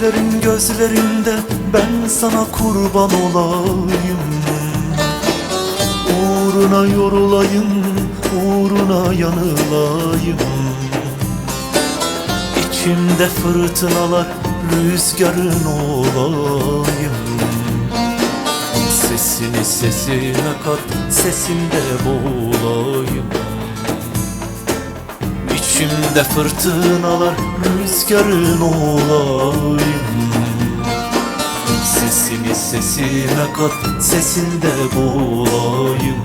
Gözlerin gözlerinde ben sana kurban olayım. Uğruna yorulayım, uğruna yanılayım. İçimde fırtınalar, rüzgarın olayım. Sesini sesime kat, sesinde boğulayım İçimde fırtınalar, rüzgarın olayım Sesini sesime kat, sesinde boğulayım.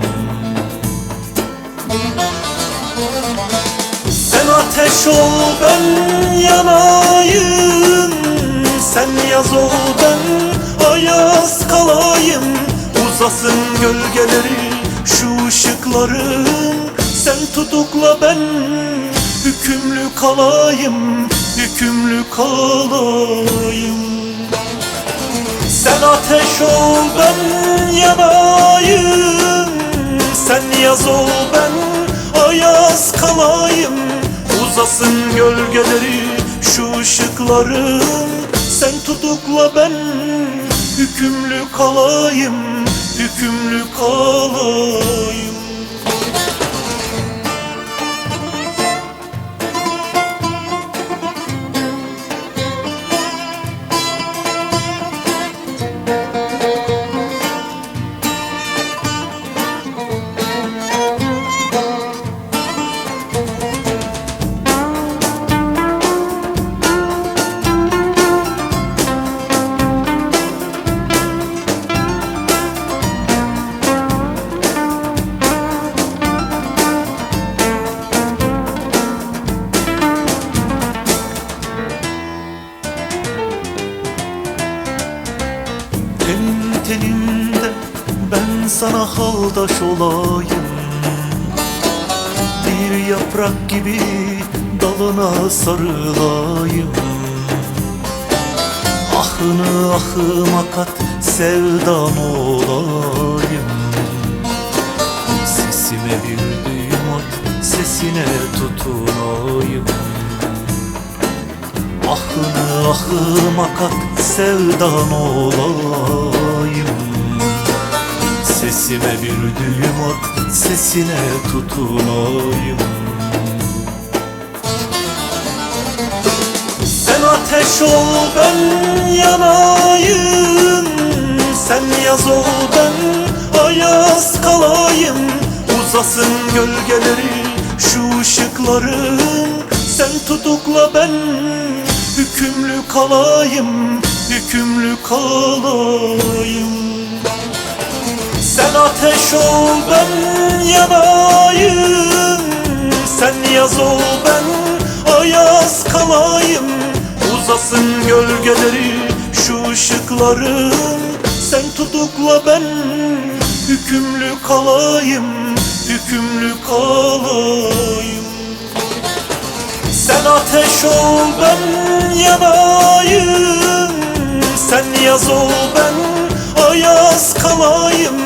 Sen ateş ol, ben yanayım. Sen yaz ol, ben ayaz kalayım. Uzasın gölgeleri, şu ışıkların. Sen tutukla, ben hükümlü kalayım Hükümlü kalayım ateş ol ben yanayım. Sen yaz ol ben ayaz kalayım. Uzasın gölgeleri şu ışıkların Sen tutukla ben hükümlü kalayım. Hükümlü kalayım Tenim tenimde ben sana haldaş olayım. Bir yaprak gibi dalına sarılayım. Ahını ahıma kat sevdan olayım. Sesime bir düğüm at sesine tutunayım Ahını ahıma kat sevdan olayım. Sesime bir düğüm at sesine tutunayım. Sen ateş ol ben yanayım. Sen yaz ol ben ayaz kalayım. Uzasın gölgeleri şu ışıkların. Sen tutukla ben hükümlü kalayım Hükümlü kalayım. Sen ateş ol ben yanayım. Sen yaz ol ben ayaz kalayım. Uzasın gölgeleri şu ışıkların Sen tutukla ben hükümlü kalayım Hükümlü kalayım ateş ol ben yanayım. Sen yaz ol ben ayaz kalayım.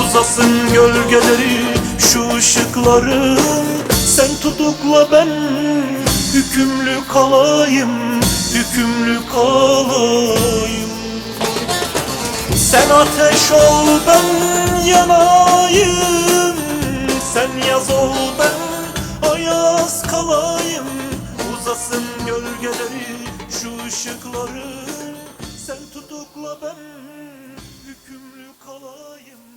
Uzasın gölgeleri şu ışıkların Sen tutukla ben hükümlü kalayım Hükümlü kalayım. Sen ateş ol ben yanayım Sen tutukla ben hükümlü kalayım